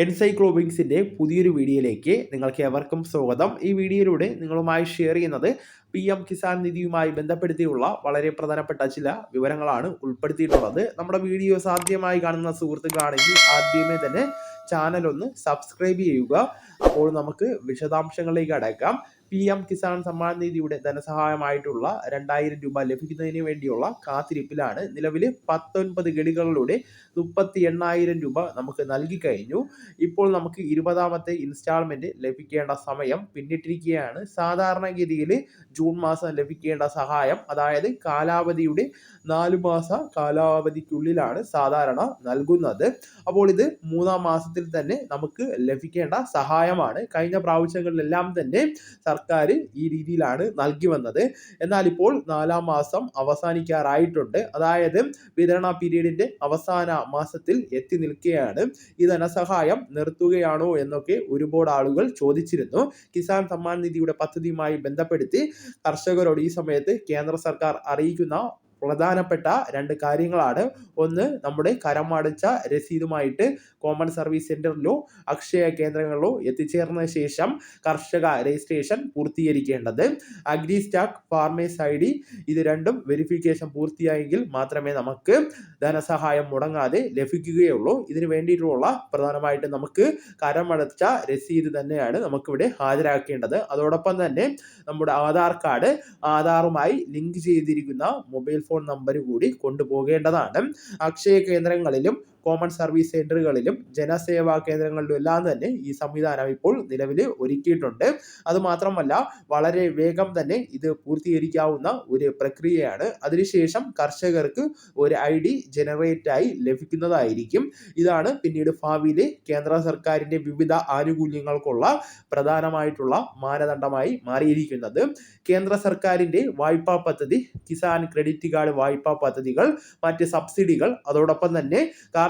എൻസൈക്ലോബിങ്സിന്റെ പുതിയൊരു വീഡിയോയിലേക്ക് നിങ്ങൾക്ക് എവർക്കും സ്വാഗതം. ഈ വീഡിയോയിലൂടെ നിങ്ങളുമായി ഷെയർ ചെയ്യുന്നത് പി എം കിസാൻ നിധിയുമായി ബന്ധപ്പെടുത്തിയുള്ള വളരെ പ്രധാനപ്പെട്ട ചില വിവരങ്ങളാണ് ഉൾപ്പെടുത്തിയിട്ടുള്ളത്. നമ്മുടെ വീഡിയോ സാധ്യമായി കാണുന്ന സുഹൃത്തുക്കളാണെങ്കിൽ ആദ്യമേ തന്നെ ചാനൽ ഒന്ന് സബ്സ്ക്രൈബ് ചെയ്യുക. അപ്പോൾ നമുക്ക് വിശദാംശങ്ങളിലേക്ക് അടക്കാം. പി എം കിസാൻ സമ്മാൻ നിധിയുടെ ധനസഹായമായിട്ടുള്ള രണ്ടായിരം രൂപ ലഭിക്കുന്നതിന് വേണ്ടിയുള്ള കാത്തിരിപ്പിലാണ്. നിലവിൽ പത്തൊൻപത് ഗഡികളിലൂടെ മുപ്പത്തി എണ്ണായിരം രൂപ നമുക്ക് നൽകി കഴിഞ്ഞു. ഇപ്പോൾ നമുക്ക് ഇരുപതാമത്തെ ഇൻസ്റ്റാൾമെന്റ് ലഭിക്കേണ്ട സമയം പിന്നിട്ടിരിക്കുകയാണ്. സാധാരണഗതിയിൽ ജൂൺ മാസം ലഭിക്കേണ്ട സഹായം അതായത് കാലാവധിയുടെ നാലു മാസ കാലാവധിക്കുള്ളിലാണ് സാധാരണ നൽകുന്നത്. അപ്പോൾ ഇത് മൂന്നാം മാസത്തിൽ തന്നെ നമുക്ക് ലഭിക്കേണ്ട സഹായമാണ്. കഴിഞ്ഞ പ്രാവശ്യങ്ങളിലെല്ലാം തന്നെ സർക്കാർ ഈ രീതിയിലാണ് നൽകി വന്നത്. എന്നാൽ ഇപ്പോൾ നാലാം മാസം അവസാനിക്കാറായിട്ടുണ്ട്. അതായത് വിതരണ പീരീഡിന്റെ അവസാന മാസത്തിൽ എത്തി നിൽക്കുകയാണ്. ഈ ധനസഹായം നിർത്തുകയാണോ എന്നൊക്കെ ഒരുപാട് ആളുകൾ ചോദിച്ചിരുന്നു. കിസാൻ സമ്മാൻ നിധിയുടെ പദ്ധതിയുമായി ബന്ധപ്പെടുത്തി കർഷകരോട് ഈ സമയത്ത് കേന്ദ്ര സർക്കാർ അറിയിക്കുന്ന പ്രധാനപ്പെട്ട രണ്ട് കാര്യങ്ങളാണ്. ഒന്ന് നമ്മുടെ കരമടച്ച രസീതുമായിട്ട് കോമൺ സർവീസ് സെന്ററിലോ അക്ഷയ കേന്ദ്രങ്ങളിലോ എത്തിച്ചേർന്ന ശേഷം കർഷക registration പൂർത്തീകരിക്കേണ്ടത്. Agri stack farmers I D ഇത് രണ്ടും വെരിഫിക്കേഷൻ പൂർത്തിയായെങ്കിൽ മാത്രമേ നമുക്ക് ധനസഹായം മുടങ്ങാതെ ലഭിക്കുകയുള്ളൂ. ഇതിന് വേണ്ടിയിട്ടുള്ള പ്രധാനമായിട്ട് നമുക്ക് കരമടച്ച രസീത് തന്നെയാണ് നമുക്കിവിടെ ഹാജരാക്കേണ്ടത്. അതോടൊപ്പം തന്നെ നമ്മുടെ ആധാർ കാർഡ് ആധാറുമായി ലിങ്ക് ചെയ്തിരിക്കുന്ന മൊബൈൽ ഫോൺ നമ്പർ കൂടി കൊണ്ടുപോകേണ്ടതാണ്. അക്ഷയ കേന്ദ്രങ്ങളിലും കോമൺ സർവീസ് സെന്ററുകളിലും ജനസേവാ കേന്ദ്രങ്ങളിലും എല്ലാം തന്നെ ഈ സംവിധാനം ഇപ്പോൾ നിലവിൽ ഒരുക്കിയിട്ടുണ്ട്. അതുമാത്രമല്ല വളരെ വേഗം തന്നെ ഇത് പൂർത്തീകരിക്കാവുന്ന ഒരു പ്രക്രിയയാണ്. അതിനുശേഷം കർഷകർക്ക് ഒരു ഐ ഡി ജനറേറ്റായി ലഭിക്കുന്നതായിരിക്കും. ഇതാണ് പിന്നീട് ഭാവിയിൽ കേന്ദ്ര സർക്കാരിന്റെ വിവിധ ആനുകൂല്യങ്ങൾക്കുള്ള പ്രധാനമായിട്ടുള്ള മാനദണ്ഡമായി മാറിയിരിക്കുന്നത്. കേന്ദ്ര സർക്കാരിന്റെ വായ്പാ പദ്ധതി കിസാൻ ക്രെഡിറ്റ് കാർഡ് വായ്പാ പദ്ധതികൾ മറ്റ് സബ്സിഡികൾ അതോടൊപ്പം തന്നെ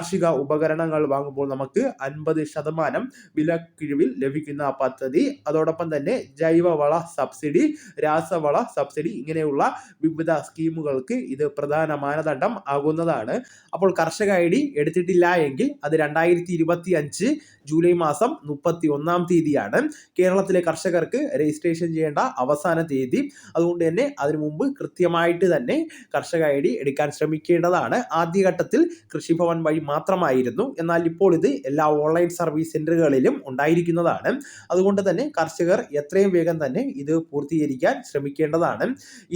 കാർഷിക ഉപകരണങ്ങൾ വാങ്ങുമ്പോൾ നമുക്ക് അൻപത് ശതമാനം വിലക്കിഴിവിൽ ലഭിക്കുന്ന പദ്ധതി. അതോടൊപ്പം തന്നെ ജൈവവള സബ്സിഡി രാസവള സബ്സിഡി ഇങ്ങനെയുള്ള വിവിധ സ്കീമുകൾക്ക് ഇത് പ്രധാന മാനദണ്ഡം ആകുന്നതാണ്. അപ്പോൾ കർഷക ഐ ഡി എടുത്തിട്ടില്ല എങ്കിൽ അത് രണ്ടായിരത്തി ഇരുപത്തി അഞ്ച് ജൂലൈ മാസം മുപ്പത്തി ഒന്നാം തീയതിയാണ്. കേരളത്തിലെ കർഷകർക്ക് രജിസ്ട്രേഷൻ ചെയ്യേണ്ട അവസാന തീയതി. അതുകൊണ്ട് തന്നെ അതിനു മുമ്പ് കൃത്യമായിട്ട് തന്നെ കർഷക ഐ ഡി എടുക്കാൻ ശ്രമിക്കേണ്ടതാണ്. ആദ്യഘട്ടത്തിൽ കൃഷിഭവൻ വഴി മാത്രമായിരുന്നു. എന്നാൽ ഇപ്പോൾ ഇത് എല്ലാ ഓൺലൈൻ സർവീസ് സെന്ററുകളിലും ഉണ്ടായിരിക്കുന്നതാണ്. അതുകൊണ്ട് തന്നെ കർഷകർ എത്രയും വേഗം തന്നെ ഇത് പൂർത്തീകരിക്കാൻ ശ്രമിക്കേണ്ടതാണ്.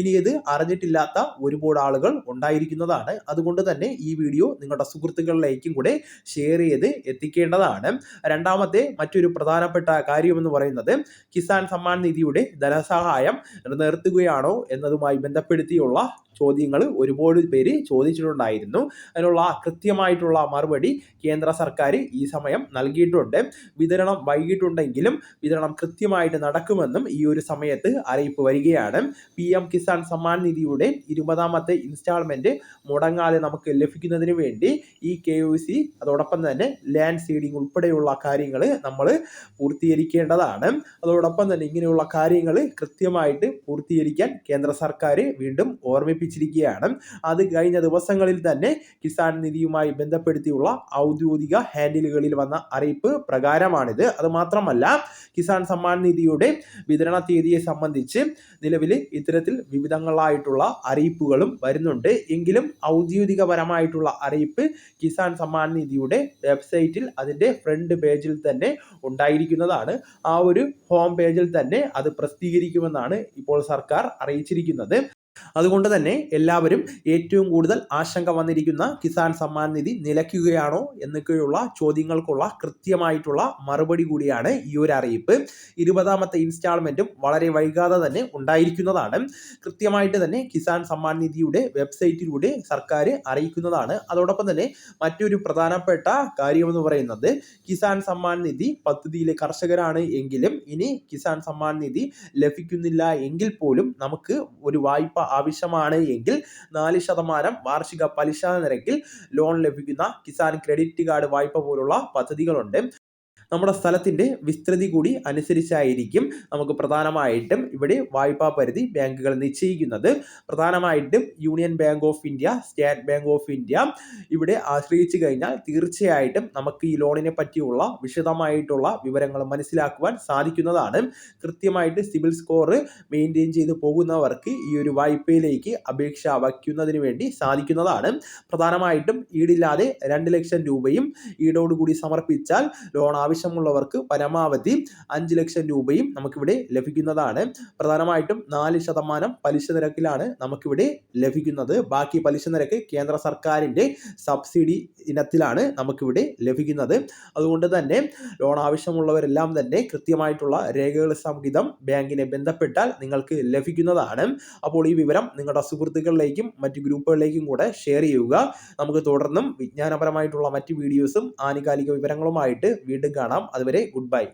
ഇനി ഇത് അറിഞ്ഞിട്ടില്ലാത്ത ഒരുപാട് ആളുകൾ ഉണ്ടായിരിക്കുന്നതാണ്. അതുകൊണ്ട് തന്നെ ഈ വീഡിയോ നിങ്ങളുടെ സുഹൃത്തുക്കളിലേക്കും കൂടെ ഷെയർ ചെയ്ത് എത്തിക്കേണ്ടതാണ്. രണ്ടാമത്തെ മറ്റൊരു പ്രധാനപ്പെട്ട കാര്യമെന്ന് പറയുന്നത് കിസാൻ സമ്മാൻ നിധിയുടെ ധനസഹായം നിർത്തുകയാണോ എന്നതുമായി ബന്ധപ്പെടുത്തിയുള്ള ചോദ്യങ്ങൾ ഒരുപാട് പേര് ചോദിച്ചിട്ടുണ്ടായിരുന്നു. അതിനുള്ള കൃത്യമായിട്ടുള്ള മറുപടി കേന്ദ്ര സർക്കാർ ഈ സമയം നൽകിയിട്ടുണ്ട്. വിതരണം വൈകിട്ടുണ്ടെങ്കിലും വിതരണം കൃത്യമായിട്ട് നടക്കുമെന്നും ഈ ഒരു സമയത്ത് അറിയിപ്പ് വരികയാണ്. പി എം കിസാൻ സമ്മാൻ നിധിയുടെ ഇരുപതാമത്തെ ഇൻസ്റ്റാൾമെന്റ് മുടങ്ങാതെ നമുക്ക് ലഭിക്കുന്നതിന് വേണ്ടി ഈ കെ ഒ സി അതോടൊപ്പം തന്നെ ലാൻഡ് സീഡിംഗ് ഉൾപ്പെടെയുള്ള കാര്യങ്ങൾ നമ്മൾ പൂർത്തീകരിക്കേണ്ടതാണ്. അതോടൊപ്പം തന്നെ ഇങ്ങനെയുള്ള കാര്യങ്ങൾ കൃത്യമായിട്ട് പൂർത്തീകരിക്കാൻ കേന്ദ്ര സർക്കാർ വീണ്ടും ഓർമ്മിപ്പിച്ചിരിക്കുകയാണ്. അത് കഴിഞ്ഞ ദിവസങ്ങളിൽ തന്നെ കിസാൻ നിധിയുമായി ബന്ധപ്പെടുത്തിയുള്ള ഔദ്യോഗിക ഹാൻഡിലുകളിൽ വന്ന അറിയിപ്പ് പ്രകാരമാണിത്. അത് മാത്രമല്ല കിസാൻ സമ്മാൻ നിധിയുടെ വിതരണ തീയതിയെ സംബന്ധിച്ച് നിലവിൽ ഇത്തരത്തിൽ വിവിധങ്ങളായിട്ടുള്ള അറിയിപ്പുകളും വരുന്നുണ്ട്. എങ്കിലും ഔദ്യോഗികപരമായിട്ടുള്ള അറിയിപ്പ് കിസാൻ സമ്മാൻ നിധിയുടെ വെബ്സൈറ്റിൽ അതിന്റെ ഫ്രണ്ട് പേജിൽ തന്നെ ഉണ്ടായിരിക്കുന്നതാണ്. ആ ഒരു ഹോം പേജിൽ തന്നെ അത് പ്രസിദ്ധീകരിക്കുമെന്നാണ് ഇപ്പോൾ സർക്കാർ അറിയിച്ചിരിക്കുന്നത്. അതുകൊണ്ട് തന്നെ എല്ലാവരും ഏറ്റവും കൂടുതൽ ആശങ്ക വന്നിരിക്കുന്ന കിസാൻ സമ്മാൻ നിധി നിലയ്ക്കുകയാണോ എന്നൊക്കെയുള്ള ചോദ്യങ്ങൾക്കുള്ള കൃത്യമായിട്ടുള്ള മറുപടി കൂടിയാണ് ഈ ഒരു അറിയിപ്പ്. ഇരുപതാമത്തെ ഇൻസ്റ്റാൾമെന്റും വളരെ വൈകാതെ തന്നെ ഉണ്ടായിരിക്കുന്നതാണ്. കൃത്യമായിട്ട് തന്നെ കിസാൻ സമ്മാൻ നിധിയുടെ വെബ്സൈറ്റിലൂടെ സർക്കാർ അറിയിക്കുന്നതാണ്. അതോടൊപ്പം തന്നെ മറ്റൊരു പ്രധാനപ്പെട്ട കാര്യമെന്ന് പറയുന്നത് കിസാൻ സമ്മാൻ നിധി പദ്ധതിയിലെ കർഷകരാണ് എങ്കിലും ഇനി കിസാൻ സമ്മാൻ നിധി ലഭിക്കുന്നില്ല എങ്കിൽ പോലും നമുക്ക് ഒരു വായ്പ ആവശ്യമാണ് എങ്കിൽ നാല് ശതമാനം വാർഷിക പലിശ നിരക്കിൽ ലോൺ ലഭിക്കുന്ന കിസാൻ ക്രെഡിറ്റ് കാർഡ് വായ്പ പോലുള്ള പദ്ധതികളുണ്ട്. നമ്മുടെ സ്ഥലത്തിന്റെ വിസ്തൃതി കൂടി അനുസരിച്ചായിരിക്കും നമുക്ക് പ്രധാനമായിട്ടും ഇവിടെ വായ്പാ പരിധി ബാങ്കുകൾ നിശ്ചയിക്കുന്നത്. പ്രധാനമായിട്ടും Union Bank of India State Bank of India ഇവിടെ ആശ്രയിച്ചു കഴിഞ്ഞാൽ തീർച്ചയായിട്ടും നമുക്ക് ഈ ലോണിനെ പറ്റിയുള്ള വിശദമായിട്ടുള്ള വിവരങ്ങൾ മനസ്സിലാക്കുവാൻ സാധിക്കുന്നതാണ്. കൃത്യമായിട്ട് സിവിൽ സ്കോർ മെയിന്റെയിൻ ചെയ്തു പോകുന്നവർക്ക് ഈ ഒരു വായ്പയിലേക്ക് അപേക്ഷ വയ്ക്കുന്നതിന് വേണ്ടി സാധിക്കുന്നതാണ്. പ്രധാനമായിട്ടും ഈടില്ലാതെ രണ്ട് ലക്ഷം രൂപയും ഈടോടുകൂടി സമർപ്പിച്ചാൽ ലോൺ ആവശ്യമുള്ളവർക്ക് പരമാവധി അഞ്ച് ലക്ഷം രൂപയും നമുക്കിവിടെ ലഭിക്കുന്നതാണ്. പ്രധാനമായിട്ടും നാല് ശതമാനം പലിശ നിരക്കിലാണ് നമുക്കിവിടെ ലഭിക്കുന്നത്. ബാക്കി പലിശ നിരക്ക് കേന്ദ്ര സർക്കാരിന്റെ സബ്സിഡി ഇനത്തിലാണ് നമുക്കിവിടെ ലഭിക്കുന്നത്. അതുകൊണ്ട് തന്നെ ലോൺ ആവശ്യമുള്ളവരെല്ലാം തന്നെ കൃത്യമായിട്ടുള്ള രേഖകൾ സംഹിതം ബാങ്കിനെ ബന്ധപ്പെട്ടാൽ നിങ്ങൾക്ക് ലഭിക്കുന്നതാണ്. അപ്പോൾ ഈ വിവരം നിങ്ങളുടെ സുഹൃത്തുക്കളിലേക്കും മറ്റ് ഗ്രൂപ്പുകളിലേക്കും കൂടെ ഷെയർ ചെയ്യുക. നമുക്ക് തുടർന്നും വിജ്ഞാനപരമായിട്ടുള്ള മറ്റ് വീഡിയോസും ആനുകാലിക വിവരങ്ങളുമായിട്ട് വീണ്ടും കാണാം അതുവരെ ഗുഡ് ബൈ